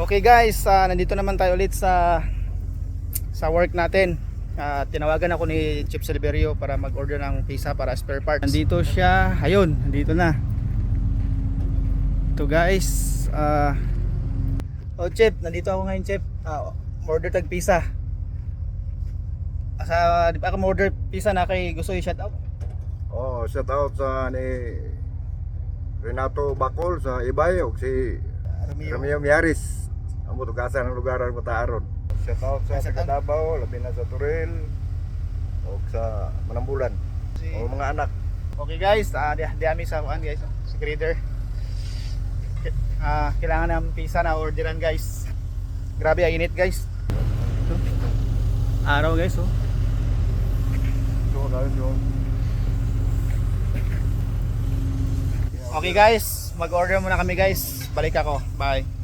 Okay guys, ah, nandito naman tayo ulit sa sa work natin. Ah, tinawagan ako ni Chip Silverio para mag-order ng pizza para spare parts. Nandito siya, ayun, nandito na. Ito guys, ah Oh Chip, nandito ako ngayon Chip. Ah, order tag pizza. Asa di pa ako order pizza na kay gusto i-shout out. Oh, shout out sa ni Renato Bacol sa Ibay ug si Romeo Miaris. Amo tugasan ng lugaran mo taaron. Shout out sa taga Davao, labi na sa Turil ug sa Manambulan. Si- O mga anak. Okay guys, ah di, di ami sa kuan guys, si grader. Ah, kailangan ng pizza na orderan guys. Grabe ang init guys. Ito. Araw guys oh. Gawin yun. Okay guys, mag-order muna kami guys. Balik ako. Bye.